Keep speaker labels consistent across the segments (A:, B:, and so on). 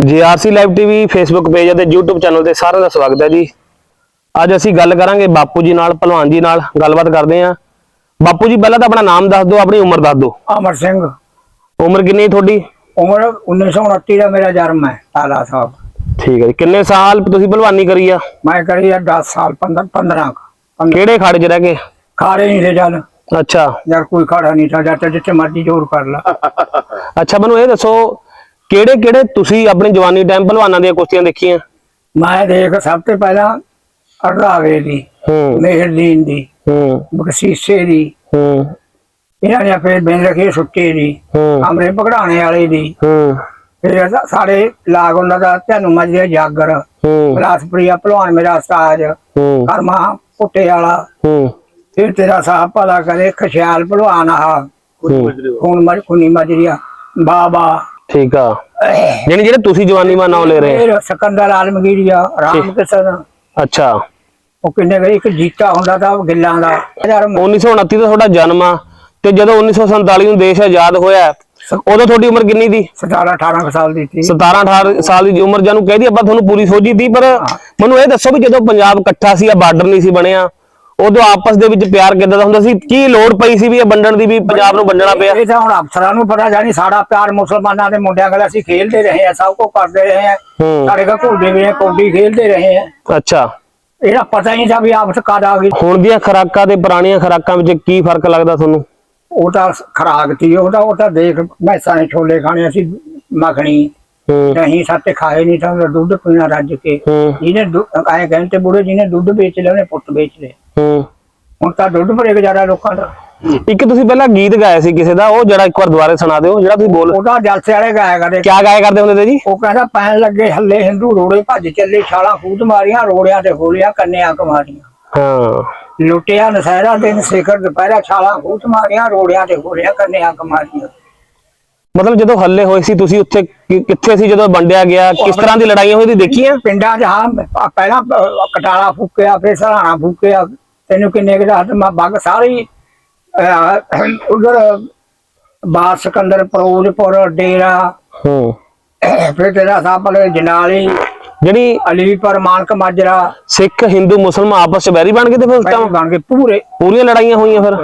A: GRC live TV Facebook page ਅਤੇ YouTube channel ਤੇ ਸਾਰਿਆਂ ਦਾ ਸਵਾਗਤ ਹੈ ਜੀ। ਅੱਜ ਅਸੀਂ ਗੱਲ ਕਰਾਂਗੇ ਬਾਪੂ ਜੀ ਨਾਲ ਭਲਵਾਨ ਜੀ ਨਾਲ ਗੱਲਬਾਤ ਕਰਦੇ ਹਾਂ। ਬਾਪੂ ਜੀ ਪਹਿਲਾਂ ਤਾਂ ਆਪਣਾ ਨਾਮ ਦੱਸ ਦਿਓ ਆਪਣੀ ਉਮਰ ਦੱਸ ਦਿਓ।
B: ਅਮਰ ਸਿੰਘ।
A: ਉਮਰ ਕਿੰਨੀ ਤੁਹਾਡੀ?
B: ਉਮਰ 1929 ਦਾ ਮੇਰਾ ਜਨਮ ਹੈ ਤਾਲਾ ਸਾਹਿਬ।
A: ਠੀਕ ਹੈ ਜੀ ਕਿੰਨੇ ਸਾਲ ਤੁਸੀਂ ਭਲਵਾਨੀ ਕਰੀ ਆ?
B: ਮੈਂ ਕਰੀ ਆ 10 ਸਾਲ 15 15
A: ਕਿਹੜੇ ਖਾੜੇ 'ਚ ਰਹਿ ਕੇ
B: ਖਾੜੇ ਨਹੀਂ ਤੇ ਚੱਲ।
A: ਅੱਛਾ।
B: ਯਾਰ ਕੋਈ ਖਾੜਾ ਨਹੀਂ ਥਾ ਜੱਟ ਜਿੱਥੇ ਮਰਜ਼ੀ ਜ਼ੋਰ ਕਰ ਲਾ।
A: ਅੱਛਾ ਮੈਨੂੰ ਇਹ ਦੱਸੋ ਕਿਹੜੇ ਕਿਹੜੇ ਤੁਸੀਂ ਆਪਣੀ ਜਵਾਨੀ ਟਾਈਮ ਭਲਵਾਨਾਂ ਦੀਆਂ ਕੁਸ਼ਤੀਆਂ ਦੇਖੀਆਂ?
B: ਮੈਂ ਦੇਖ ਸਭ ਤੋਂ ਪਹਿਲਾਂ ਅੜਾਵੇ ਦੀ
A: ਹੂੰ।
B: ਮਿਹਰਦੀਨ ਦੀ
A: ਹੂੰ।
B: ਬਖਸ਼ੀਸ਼ੇ ਦੀ
A: ਹੂੰ।
B: ਇਹਨਾਂ ਨੇ ਫਿਰ ਬਿੰਦ ਰਖੀ ਸੁੱਕੇ ਦੀ
A: ਹੂੰ।
B: ਅਮਰੇ ਪਕੜਾਣੇ ਵਾਲੇ ਦੀ।
A: ਹੂੰ।
B: ਫਿਰ ਸਾਰੇ ਲਾਗ ਉਹਨਾਂ ਦਾ ਧਿਆਨੂੰ ਮਜਰੇ ਜਾਗਰ
A: ਹੂੰ।
B: ਬਲਾਸਪੁਰੀਆ ਭਲਵਾਨ ਮੇਰਾ ਉਸਤਾਦ
A: ਹੂੰ।
B: ਕਰਮਾ ਪੁੱਟੇ ਵਾਲਾ।
A: ਹੂੰ।
B: ਫਿਰ ਤੇਰਾ ਸਾਹ ਭਲਾ ਕਰੇ ਖਿਆਲ ਭਲਵਾਨ ਆ ਹੁਣ ਮਰ ਖੁਨੀ ਮਜਰੀਆ ਬਾਬਾ
A: ਠੀਕ ਆ। ਯਾਨੀ ਜਿਹੜੇ ਤੁਸੀਂ ਜਵਾਨੀ ਮਾ ਨਾਮ ਲੈ ਰਹੇ
B: ਫਿਰ ਸਿਕੰਦਰ ਆਲਮਗੀਰੀਆ ਰਾਮ ਕਿਸ਼ਨ
A: ਅੱਛਾ।
B: ਉਹ ਕਿੰਨੇ ਗਏ ਇੱਕ ਜੀਤਾ ਹੁੰਦਾ ਤਾਂ ਗਿੱਲਾਂ ਦਾ। ਯਾਰ
A: 1929 ਦਾ ਤੁਹਾਡਾ ਜਨਮ ਆ ਤੇ ਜਦੋਂ 1947 ਨੂੰ ਦੇਸ਼ ਆਜ਼ਾਦ ਹੋਇਆ ਉਦੋਂ ਤੁਹਾਡੀ ਉਮਰ ਕਿੰਨੀ ਦੀ
B: 17 18 ਕੁ ਸਾਲ ਦੀ ਸੀ।
A: 17 18 ਸਾਲ ਦੀ ਉਮਰ ਜਾਨੂੰ ਕਹਿਦੀ ਆਪਾਂ ਤੁਹਾਨੂੰ ਪੂਰੀ ਸੋਝੀ ਦੀ ਪਰ ਮੈਨੂੰ ਇਹ ਦੱਸੋ ਵੀ ਜਦੋਂ ਪੰਜਾਬ ਇਕੱਠਾ ਸੀ ਆ ਬਾਰਡਰ ਨਹੀਂ ਸੀ ਬਣਿਆ ਉਦੋਂ ਆਪਸ ਦੇ ਵਿੱਚ ਪਿਆਰ ਕਿੱਦਾਂ ਦਾ ਹੁੰਦਾ ਸੀ? ਕੀ ਲੋੜ ਪਈ ਸੀ ਵੀ ਇਹ ਵੰਡਣ ਦੀ ਵੀ ਪੰਜਾਬ ਨੂੰ ਵੰਡਣਾ ਪਿਆ?
B: ਇਹ ਤਾਂ ਹੁਣ ਅਫਸਰਾਂ ਨੂੰ ਪਤਾ ਜਾਣੀ ਸਾਡਾ ਪਿਆਰ ਮੁਸਲਮਾਨਾਂ ਦੇ ਮੁੰਡਿਆਂ ਨਾਲ ਅਸੀਂ ਖੇਲਦੇ ਰਹੇ ਆ ਸਭ ਕੁਝ ਕਰਦੇ ਰਹੇ ਆ ਸਾਡੇ ਕੋਲ ਘੁਲਦੇ ਵੀ ਆ ਕੌਡੀ ਖੇਲਦੇ ਰਹੇ ਆ
A: ਅੱਛਾ।
B: ਇਹਦਾ ਪਤਾ ਨਹੀਂ ਸੀ ਵੀ ਆਪਸ ਕਦ ਆ ਗਈ।
A: ਹੁਣ ਦੀਆਂ ਖੁਰਾਕਾਂ ਤੇ ਪੁਰਾਣੀਆਂ ਖੁਰਾਕਾਂ ਵਿੱਚ ਕੀ ਫ਼ਰਕ ਲੱਗਦਾ ਤੁਹਾਨੂੰ?
B: ਉਹ ਤਾਂ ਖਰਾਕ ਸੀ ਉਹਦਾ ਉਹ ਤਾਂ ਦੇਖ ਮੈਸਾਂ ਨੇ ਛੋਲੇ ਖਾਣੇ ਅਸੀਂ ਮੱਖਣੀ
A: ਹੂੰ।
B: ਦਹੀਂ ਸੱਤੇ ਖਾਏ ਨਹੀਂ ਤਾਂ ਦੁੱਧ ਪੀਣਾ ਰੱਜ ਕੇ। ਜਿਹਨੇ ਆਏ ਕਹਿੰਦੇ ਬੁੜੇ ਜਿਹਨੇ ਦੁੱਧ ਵੇਚ ਲਿਆ ਉਹਨੇ ਪੁੱਤ ਵੇਚ ਲਏ ਹੁਣ ਤਾਂ ਦੁੱਧ ਭਰੇ ਗੁਜ਼ਾਰਾ ਲੋਕਾਂ ਦਾ।
A: ਇੱਕ ਤੁਸੀਂ ਪਹਿਲਾਂ ਗੀਤ ਗਾਇਆ ਸੀ ਕਿਸੇ ਦਾ ਉਹ ਜਿਹੜਾ ਇੱਕ ਵਾਰ ਦੁਬਾਰੇ ਸੁਣਾ ਦਿਓ ਜਿਹੜਾ ਤੁਸੀਂ ਬੋਲ
B: ਉਹਦਾ ਜਲਸੇ ਵਾਲੇ ਗਾਇਆ ਕਰੇ
A: ਕਿਆ ਗਾਇਆ ਕਰਦੇ ਹੁੰਦੇ ਤੇ ਜੀ?
B: ਉਹ ਕਹਿੰਦਾ ਪੈਣ ਲੱਗੇ ਹੱਲੇ ਹਿੰਦੂ ਰੋੜੇ ਭੱਜ ਚੱਲੇ ਛਾਲਾਂ ਖੂਦ ਮਾਰੀਆਂ ਰੋੜਿਆਂ ਤੇ ਹੋਲੀਆਂ ਕੰਨਿਆਂ ਕੁਮਾਰੀਆਂ।
A: ਹਾਂ।
B: ਲੁੱਟਿਆ ਨਸਹਿਰਾ ਦਿਨ ਸਿਖਰ ਦੁਪਹਿਰਾ ਛਾਲਾਂ ਖੂਦ ਮਾਰੀਆਂ ਰੋੜਿਆਂ ਤੇ ਹੋਲੀਆਂ ਕੰਨਿਆਂ ਕੁਮਾਰੀਆਂ।
A: ਮਤਲਬ ਜਦੋਂ ਹੱਲੇ ਹੋਏ ਸੀ ਤੁਸੀਂ ਉੱਥੇ ਕਿ- ਕਿੱਥੇ ਸੀ ਜਦੋਂ ਵੰਡਿਆ ਗਿਆ? ਕਿਸ ਤਰ੍ਹਾਂ ਦੀ ਲੜਾਈਆਂ ਹੋਈ ਦੀ ਦੇਖੀਆਂ?
B: ਪਿੰਡਾਂ 'ਚ ਹਾਂ ਪਹਿਲਾਂ ਕਟਾਲਾ ਫੂਕਿਆ ਫਿਰ ਸਰਾਣਾ ਫੂਕਿਆ ਤੈਨੂੰ ਕਿੰਨੇ ਕੁ ਰਾਤ ਮੈਂ ਬੱਗ ਸਾਰੀ ਉਧਰ ਬਾਦ ਸਿਕੰਦਰ ਫਿਰੋਜ਼ਪੁਰ ਡੇਰਾ
A: ਹੂੰ।
B: ਫਿਰ ਤੇਰਾ ਸਾਹਮਣੇ ਜਨਾਲੀ
A: ਜਿਹੜੀ
B: ਅਲੀਪੁਰ ਮਾਨਕ ਮਾਜਰਾ।
A: ਸਿੱਖ ਹਿੰਦੂ ਮੁਸਲਮਾਨ ਆਪਸ ਚ ਵੈਰੀ ਬਣ ਗਏ ਤੇ ਫਿਰ ਉਸ
B: ਬਣ
A: time
B: ਬਣ ਕੇ ਪੂਰੇ।
A: ਪੂਰੀਆਂ ਲੜਾਈਆਂ ਹੋਈਆਂ ਫਿਰ?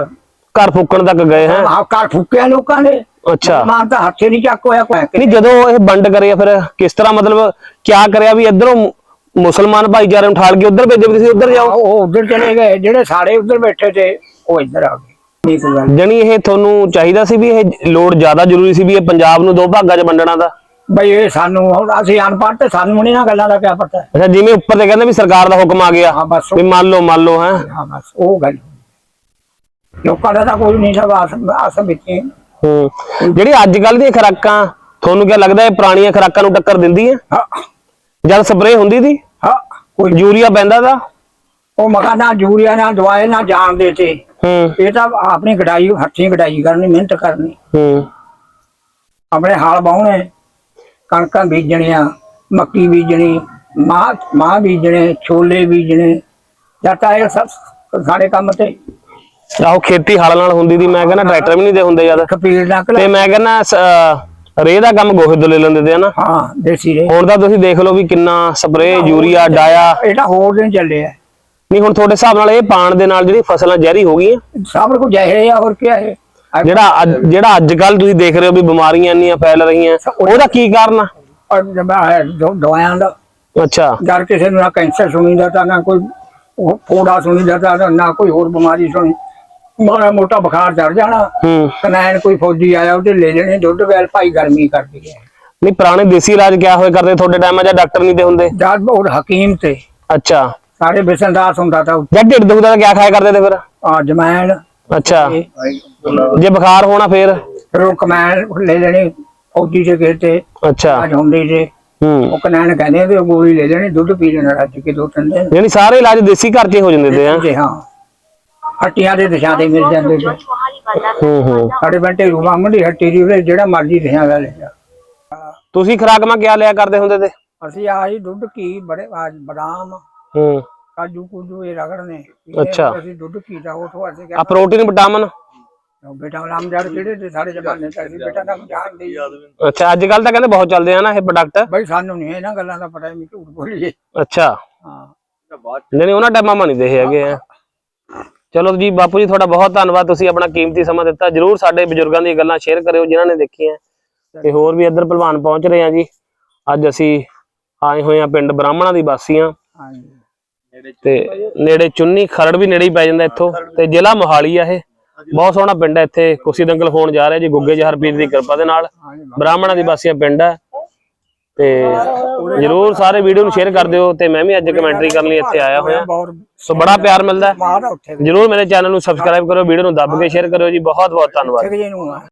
A: ਘਰ ਫੂਕਣ ਤੱਕ ਗਏ ਹੈ?
B: ਹਾਂ ਘਰ ਫੂਕਿਆ ਲੋਕਾਂ ਨੇ
A: ਅੱਛਾ।
B: ਮਾਨ ਤਾਂ ਹੱਥੇ ਨਹੀਂ ਚੱਕ ਹੋਇਆ ਕੋਈ।
A: ਨਹੀਂ ਜਦੋਂ ਇਹ ਵੰਡ ਕਰਿਆ ਫਿਰ ਕਿਸ ਤਰ੍ਹਾਂ ਮਤਲਬ ਕਿਆ ਕਰਿਆ ਵੀ ਇਧਰੋਂ ਮੁਸਲਮਾਨ ਭਾਈਚਾਰੇ ਨੂੰ ਠਾਲ ਕੇ ਉਧਰ ਭੇਜੇ ਵੀ ਤੁਸੀਂ ਉਧਰ ਜਾਓ?
B: ਉਹ ਉਧਰ ਚਲੇ ਗਏ। ਜਿਹੜੇ ਸਾਡੇ ਉਧਰ ਬੈਠੇ ਤੇ ਉਹ ਇੱਧਰ ਆ ਗਏ।
A: ਜਣੀ ਇਹ ਤੁਹਾਨੂੰ ਚਾਹੀਦਾ ਸੀ ਵੀ ਇਹ ਲੋੜ ਜ਼ਿਆਦਾ ਜ਼ਰੂਰੀ ਸੀ ਵੀ ਇਹ ਪੰਜਾਬ ਨੂੰ ਦੋ ਭਾਗਾਂ 'ਚ ਵੰਡਣਾ ਦਾ?
B: ਬਈ ਇਹ ਸਾਨੂੰ ਹੁਣ ਅਸੀਂ ਅਨਪੜ੍ਹ ਤੇ ਸਾਨੂੰ ਨਹੀਂ ਨਾ ਗੱਲਾਂ ਦਾ ਕੀ ਪਤਾ।
A: ਅੱਛਾ ਜਿਵੇਂ ਉੱਪਰ ਤੇ ਕਹਿੰਦੇ ਵੀ ਸਰਕਾਰ ਦਾ ਹੁਕਮ ਆ ਗਿਆ
B: ਹਾਂ ਬਸ।
A: ਵੀ ਮੰਨ ਲਓ ਮੰਨ ਲਓ ਹੈ?
B: ਹਾਂ ਬਸ ਉਹ ਗੱਲ। ਲੋਕਾਂ ਦਾ ਤਾਂ ਕੋਈ ਨਹੀਂ ਸਭ ਆਸ ਆਸ ਵਿੱਚ ਹੀ।
A: ਜਿਹੜੀ ਅੱਜ ਕੱਲ ਦੀਆਂ ਖੁਰਾਕਾਂ ਤੁਹਾਨੂੰ ਕੀ ਲੱਗਦਾ ਇਹ ਪੁਰਾਣੀਆਂ ਖੁਰਾਕਾਂ ਨੂੰ ਟੱਕਰ ਦਿੰਦੀ ਹੈ।
B: ਹਾਂ
A: ਜਦ ਸਪਰੇਅ ਹੁੰਦੀ ਸੀ
B: ਹਾਂ। ਕੋਈ
A: ਯੂਰੀਆ ਪੈਂਦਾ ਦਾ?
B: ਉਹ ਮਕਾਨਾ ਜੂਰੀਆ ਨਾ ਦਵਾਈ ਨਾ ਜਾਣਦੇ ਤੇ।
A: ਹੂੰ।
B: ਇਹ ਤਾਂ ਆਪਣੀ ਗਡਾਈ ਹੱਥੀਂ ਗਡਾਈ ਕਰਨੀ ਮਿਹਨਤ ਕਰਨੀ।
A: ਹੂੰ।
B: ਆਪਣੇ ਹਾਲ ਬਾਉਣੇ ਕਣਕਾਂ ਬੀਜਣੀਆਂ ਮੱਕੀ ਬੀਜਣੀ ਮਾਂ ਮਾਂ ਬੀਜਣੇ ਛੋਲੇ ਬੀਜਣੇ ਜੱਟਾ ਇਹ ਸਭ ਸਾਡੇ ਕੰਮ ਤੇ।
A: ਆਹੋ ਖੇਤੀ ਹਲ ਨਾਲ ਹੁੰਦੀ ਸੀ ਮੈਂ ਕਹਿੰਦਾ ਟਰੈਕਟਰ ਵੀ ਨਹੀਂ ਦੇ ਹੁੰਦੇ ਜਦ ਤੇ ਮੈਂ ਕਹਿੰਦਾ ਰੇ ਦਾ ਕੰਮ ਗੋਹੇ ਤੋਂ ਲੈ ਲੈਂਦੇ ਤੇ ਹਨਾ?
B: ਹਾਂ ਦੇਸੀ ਰੇ
A: ਹੁਣ ਤਾਂ ਤੁਸੀਂ ਦੇਖ ਲਓ ਵੀ ਕਿੰਨਾ ਸਪਰੇਅ ਯੂਰੀਆ ਡਾਇਆ।
B: ਇਹਦਾ ਹੋਰ ਦਿਨ ਚੱਲਿਆ।
A: ਨਹੀਂ ਹੁਣ ਤੁਹਾਡੇ ਹਿਸਾਬ ਨਾਲ ਇਹ ਪਾਣ ਦੇ ਨਾਲ ਜਿਹੜੀ ਫਸਲਾਂ ਜ਼ਹਿਰੀ ਹੋ ਗਈਆਂ?
B: ਸਭ ਕੁਝ ਜਹੇ ਆ ਹੋਰ ਕੀ ਹੈ
A: ਜਿਹੜਾ ਅੱਜ ਜਿਹੜਾ ਅੱਜ ਕੱਲ ਤੁਸੀਂ ਦੇਖ ਰਹੇ ਹੋ ਵੀ ਬਿਮਾਰੀਆਂ ਇੰਨੀਆਂ ਫੈਲ ਰਹੀਆਂ ਉਹਦਾ ਕੀ ਕਾਰਨ ਆ?
B: ਦੋ ਦਵਾਈਆਂ ਦਾ
A: ਅੱਛਾ।
B: ਜਦ ਕਿਸੇ ਨੂੰ ਨਾ ਕੈਂਸਰ ਸੁਣੀਦਾ ਤਾਂ ਨਾ ਕੋਈ ਉਹ ਫੋੜਾ ਸੁਣੀਦਾ ਤਾਂ ਨਾ ਕੋਈ ਹੋਰ ਬਿਮਾਰੀ ਸੁਣੀ ਮਾੜਾ ਮੋਟਾ ਬੁਖਾਰ ਚੜ ਜਾਣਾ
A: ਹੂੰ।
B: ਕਨੈਣ ਕੋਈ ਫੌਜੀ ਆਇਆ ਉਹਦੇ ਲੈ ਲੈਣੇ ਦੁੱਧ ਵੈਲ ਭਾਈ ਗਰਮੀ ਕਰਦੀ ਹੈ।
A: ਨਹੀਂ ਪੁਰਾਣੇ ਦੇਸੀ ਇਲਾਜ ਕਿਆ ਹੋਏ ਕਰਦੇ ਤੁਹਾਡੇ ਟਾਈਮ ਜਾਂ ਡਾਕਟਰ ਨਹੀਂ ਤੇ ਹੁੰਦੇ?
B: ਜਦ ਉਹ ਹਕੀਮ ਤੇ।
A: ਅੱਛਾ।
B: ਸਾਡੇ ਬਿਸਨਦਾਸ ਹੁੰਦਾ ਤਾਂ
A: ਜਾਂ ਢਿੱਡ ਦੁਖਦਾ ਤਾਂ ਕਿਆ ਖਾਇਆ ਕਰਦੇ ਤੇ ਫਿਰ?
B: ਆ ਜਮੈਨ
A: ਅੱਛਾ। ਜੇ ਬੁਖਾਰ ਹੋਣਾ ਫਿਰ?
B: ਫਿਰ ਉਹ ਕਮੈਨ ਲੈ ਲੈਣੀ ਫੌਜੀ ਦੇ ਕਿਸੇ ਤੇ।
A: ਅੱਛਾ।
B: ਅੱਜ ਹੁੰਦੀ ਜੇ।
A: ਹੂੰ।
B: ਉਹ ਕਨੈਣ ਕਹਿੰਦੇ ਵੀ ਉਹ ਗੋਲੀ ਲੈ ਲੈਣੀ ਦੁੱਧ ਪੀ ਲੈਣਾ ਰੱਜ ਕੇ ਦੋ ਤਿੰਨ ਦਿਨ।
A: ਯਾਨੀ ਸਾਰੇ ਇਲਾਜ ਦੇਸੀ ਘਰ 'ਚ ਹੀ ਹੋ ਜਾਂਦੇ ਤੇ ਹੈਂ?
B: ਹੱਟੀਆਂ ਦੇ ਦਿਸ਼ਾ ਦੇ ਮਿਲ ਜਾਂਦੇ ਜੀ
A: ਹੂੰ ਹੂੰ।
B: ਸਾਡੇ ਬੰਟੇ ਰੂਮਾ ਮੰਡੀ ਹੱਟੀ ਦੀ ਉਹਦੇ ਜਿਹੜਾ ਮਰਜ਼ੀ ਦਿਸ਼ਾ ਦਾ ਲੈ ਜਾ
A: ਤੁਸੀਂ ਖੁਰਾਕ ਮੈਂ ਕਿਆ ਲਿਆ ਕਰਦੇ ਹੁੰਦੇ ਤੇ?
B: ਅਸੀਂ ਆਹੀ ਦੁੱਧ ਕੀ ਬੜੇ ਆਜ ਬਦਾਮ
A: ਹੂੰ।
B: ਕਾਜੂ ਕੁਜੂ ਇਹ ਰਗੜਨੇ।
A: ਅੱਛਾ।
B: ਅਸੀਂ ਦੁੱਧ ਕੀ ਦਾ ਉਹ ਤੋਂ ਅਸੀਂ
A: ਆ ਪ੍ਰੋਟੀਨ ਵਿਟਾਮਿਨ?
B: ਬੇਟਾ ਨਾਮ ਜਾਣ ਕਿਹੜੇ ਤੇ ਸਾਡੇ ਜ਼ਮਾਨੇ ਅਸੀਂ ਬੇਟਾ ਨਾਮ ਜਾਣਦੇ।
A: ਅੱਛਾ ਅੱਜ ਕੱਲ ਤਾਂ ਕਹਿੰਦੇ ਬਹੁਤ ਚੱਲਦੇ ਆ ਨਾ ਇਹ ਪ੍ਰੋਡਕਟ
B: ਬਈ ਸਾਨੂੰ ਨਹੀਂ ਇਹਨਾਂ ਗੱਲਾਂ ਦਾ ਪਤਾ ਨਹੀਂ ਝੂਠ ਬੋਲੀਏ।
A: ਅੱਛਾ।
B: ਹਾਂ।
A: ਨਹੀਂ ਉਹਨਾਂ ਟਾਈਮਾਂ ਮਾ ਨਹੀਂ ਦੇਹੇ ਹੈਗੇ ਆ। ਚਲੋ ਜੀ ਬਾਪੂ ਜੀ ਤੁਹਾਡਾ ਬਹੁਤ ਧੰਨਵਾਦ। ਤੁਸੀਂ ਆਪਣਾ ਕੀਮਤੀ ਸਮਾਂ ਦਿੱਤਾ। ਜਰੂਰ ਸਾਡੇ ਬਜ਼ੁਰਗਾਂ ਦੀਆਂ ਗੱਲਾਂ ਸ਼ੇਅਰ ਕਰਿਓ ਜਿਨ੍ਹਾਂ ਨੇ ਦੇਖੀਆਂ। ਤੇ ਹੋਰ ਵੀ ਇੱਧਰ ਭਲਵਾਨ ਪਹੁੰਚ ਰਹੇ ਆ ਜੀ। ਅੱਜ ਅਸੀਂ ਆਏ ਹੋਏ ਆ ਪਿੰਡ ਬ੍ਰਾਹਮਣਾ ਦੀ
B: ਹਾਂਜੀ।
A: ਤੇ ਨੇੜੇ ਚੁੰਨੀ ਖਰੜ ਵੀ ਨੇੜੇ ਹੀ ਪੈ ਜਾਂਦਾ ਇੱਥੋਂ। ਤੇ ਜ਼ਿਲ੍ਹਾ ਮੋਹਾਲੀ ਆ ਇਹ। ਬਹੁਤ ਸੋਹਣਾ ਪਿੰਡ ਹੈ ਇੱਥੇ। ਕੁਸੀ ਦੰਗਲ ਹੋਣ ਜਾ ਰਿਹਾ ਜੀ। ਗੁੱਗੇ ਜਹਰਪੀਰ ਦੀ ਕਿਰਪਾ ਦੇ ਨਾਲ। ਬ੍ਰਾਹਮਣਾ ਦੀ ਬਾਸੀਆਂ ਪਿੰਡ ਹੈ ਤੇ ਜਰੂਰ ਸਾਰੇ ਵੀਡੀਓ ਨੂੰ ਸ਼ੇਅਰ ਕਰ ਦਿਓ ਤੇ ਮੈਂ ਵੀ ਅੱਜ ਕਮੈਂਟਰੀ ਕਰਨ ਲਈ ਇੱਥੇ ਆਇਆ ਹੋਇਆ। ਸੋ ਬੜਾ ਪਿਆਰ ਮਿਲਦਾ। ਹੈ ਜਰੂਰ ਮੇਰੇ ਚੈਨਲ ਨੂੰ ਸਬਸਕ੍ਰਾਈਬ ਕਰੋ ਵੀਡੀਓ ਨੂੰ ਦੱਬ ਕੇ ਸ਼ੇਅਰ ਕਰਿਓ ਜੀ। ਬਹੁਤ ਬਹੁਤ ਧੰਨਵਾਦ